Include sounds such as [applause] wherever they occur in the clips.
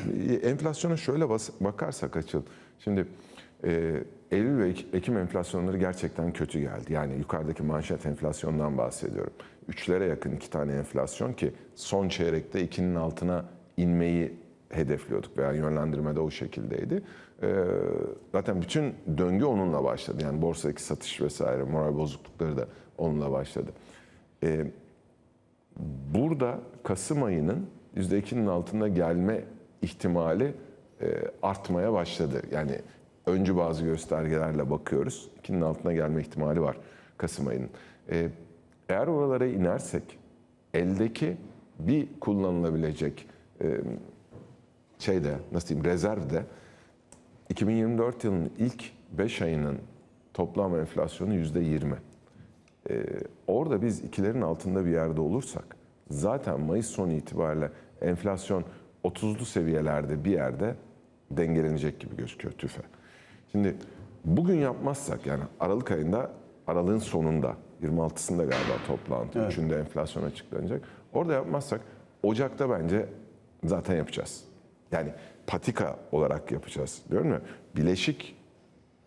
[clears throat] enflasyona şöyle bakarsak açıl. Şimdi e, Eylül ve Ek- Ekim enflasyonları gerçekten kötü geldi. Yani yukarıdaki manşet enflasyondan bahsediyorum. Üçlere yakın iki tane enflasyon ki son çeyrekte ikinin altına inmeyi hedefliyorduk veya yönlendirmede o şekildeydi. Ee, zaten bütün döngü onunla başladı. Yani borsadaki satış vesaire, moral bozuklukları da onunla başladı. Ee, burada Kasım ayının %2'nin altında gelme ihtimali e, artmaya başladı. Yani öncü bazı göstergelerle bakıyoruz. 2'nin altına gelme ihtimali var Kasım ayının. Ee, eğer oralara inersek eldeki bir kullanılabilecek e, şeyde nasıl diyeyim rezervde 2024 yılının ilk 5 ayının toplam enflasyonu %20. Ee, orada biz ikilerin altında bir yerde olursak zaten Mayıs sonu itibariyle enflasyon 30'lu seviyelerde bir yerde dengelenecek gibi gözüküyor tüfe. Şimdi bugün yapmazsak yani Aralık ayında Aralık'ın sonunda 26'sında galiba toplantı, 3'ünde enflasyon açıklanacak. Orada yapmazsak Ocak'ta bence zaten yapacağız. Yani patika olarak yapacağız. Diyorum ya bileşik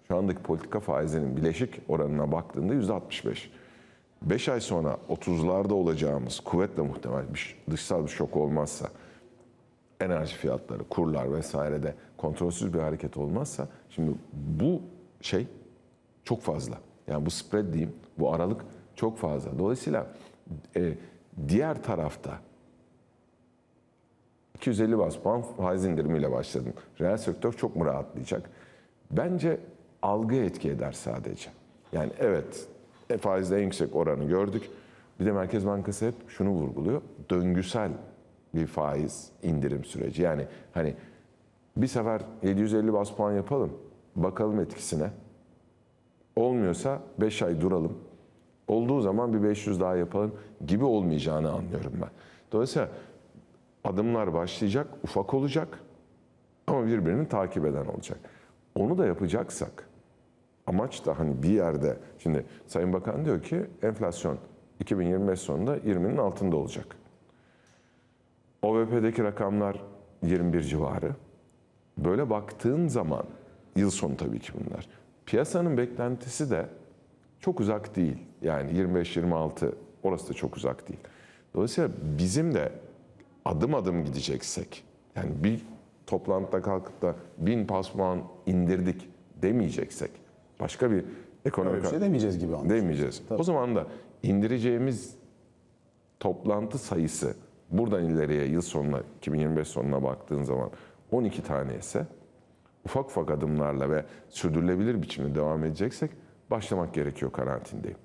şu andaki politika faizinin bileşik oranına baktığında yüzde 65. 5 ay sonra 30'larda olacağımız kuvvetle muhtemel bir dışsal bir şok olmazsa enerji fiyatları, kurlar vesairede kontrolsüz bir hareket olmazsa şimdi bu şey çok fazla. Yani bu spread diyeyim, bu aralık çok fazla. Dolayısıyla e, diğer tarafta 250 bas puan faiz indirimiyle başladım. Reel sektör çok mu rahatlayacak? Bence algı etki eder sadece. Yani evet e, faizde en yüksek oranı gördük. Bir de Merkez Bankası hep şunu vurguluyor. Döngüsel bir faiz indirim süreci. Yani hani bir sefer 750 bas puan yapalım. Bakalım etkisine. Olmuyorsa 5 ay duralım. Olduğu zaman bir 500 daha yapalım gibi olmayacağını anlıyorum ben. Dolayısıyla adımlar başlayacak, ufak olacak ama birbirini takip eden olacak. Onu da yapacaksak amaç da hani bir yerde şimdi Sayın Bakan diyor ki enflasyon 2025 sonunda 20'nin altında olacak. OVP'deki rakamlar 21 civarı. Böyle baktığın zaman yıl sonu tabii ki bunlar. Piyasanın beklentisi de çok uzak değil. Yani 25-26 orası da çok uzak değil. Dolayısıyla bizim de adım adım gideceksek yani bir toplantıda kalkıp da bin pas puan indirdik demeyeceksek başka bir ekonomik Öyle bir şey demeyeceğiz gibi anlaşılıyor. demeyeceğiz. O zaman da indireceğimiz toplantı sayısı buradan ileriye yıl sonuna 2025 sonuna baktığın zaman 12 tane ise ufak ufak adımlarla ve sürdürülebilir biçimde devam edeceksek başlamak gerekiyor karantinadeyim.